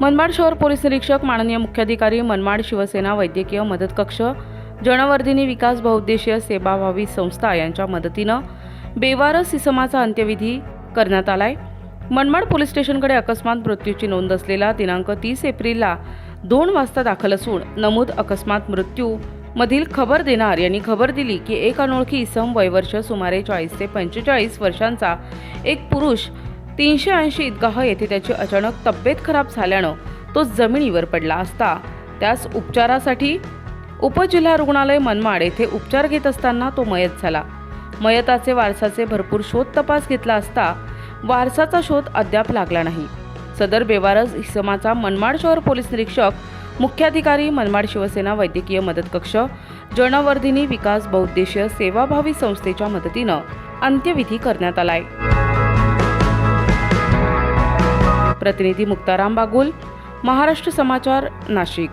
मनमाड शहर पोलीस निरीक्षक माननीय मुख्याधिकारी मनमाड शिवसेना वैद्यकीय मदत कक्ष जनवर्धिनी विकास बहुउद्देशीय सेवाभावी संस्था यांच्या मदतीनं बेवारस इसमाचा अंत्यविधी करण्यात आलाय. मनमाड पोलीस स्टेशनकडे अकस्मात मृत्यूची नोंद असलेला दिनांक तीस एप्रिलला दोन वाजता दाखल असून नमूद अकस्मात मृत्यू मधील खबर देणार यांनी खबर दिली की एक अनोळखी इसम वयवर्ष सुमारे चाळीस ते पंचेचाळीस वर्षांचा एक पुरुष तीनशे ऐंशी ईदगाह येथे त्याची अचानक तब्येत खराब झाल्यानं तो जमिनीवर पडला असता. त्यास उपचारासाठी उपजिल्हा रुग्णालय मनमाड येथे उपचार घेत असताना तो मयत झाला. मयताचे वारसाचे भरपूर शोध तपास घेतला असता वारसाचा शोध अद्याप लागला नाही. सदर बेवारस इसमाचा मनमाड शहर पोलीस निरीक्षक मुख्याधिकारी मनमाड शिवसेना वैद्यकीय मदत कक्ष जनवर्धिनी विकास बहुउद्देशीय सेवाभावी संस्थेच्या मदतीनं अंत्यविधी करण्यात आलाय. प्रतिनिधी मुक्ताराम बागुल महाराष्ट्र समाचार नाशिक.